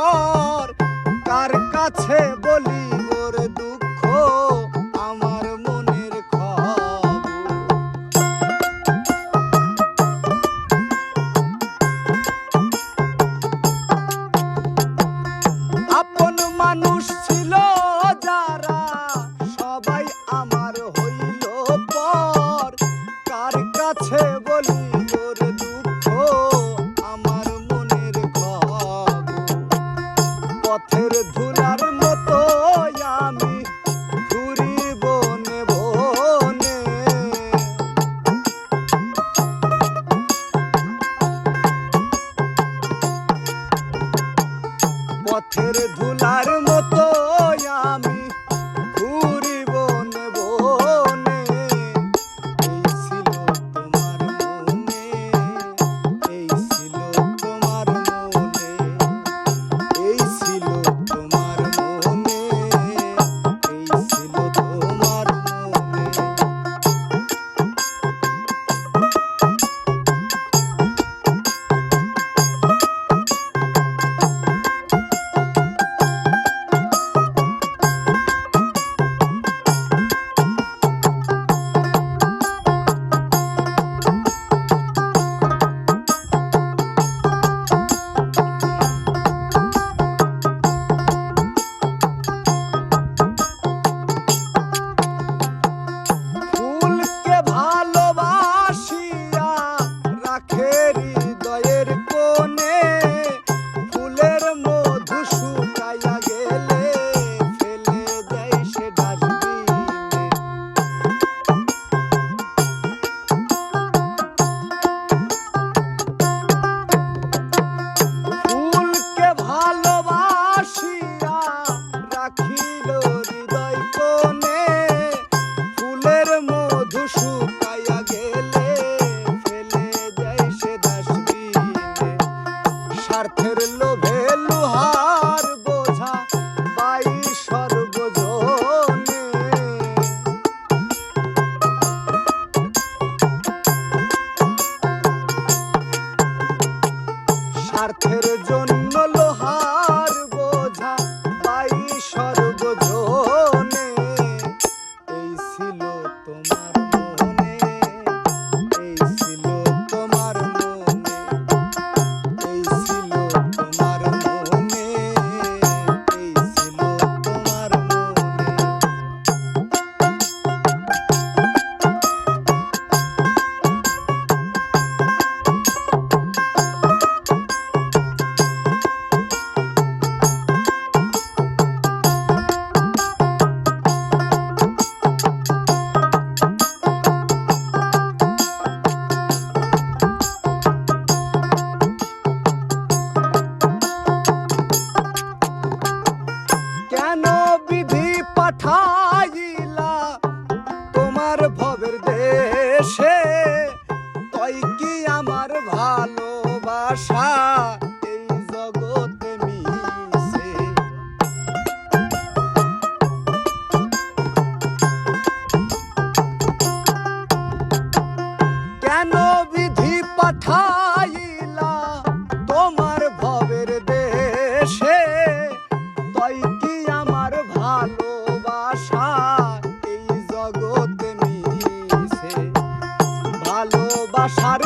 পর কার কাছে বলি মোর দুঃখ, আমার মনের আপন মানুষ ছিল যারা, সবাই আমার হইল পর। কার কাছে বলি স্বার্থের লোভে লোহার বোঝা পাই সর্বজনে। স্বার্থের জন্য আশা এই জগতে মিছে কেন বিধি পাঠাইলা তোমার ভবের দেশে? তাই কি আমার ভালোবাসা এই জগতে মিছে ভালোবাসার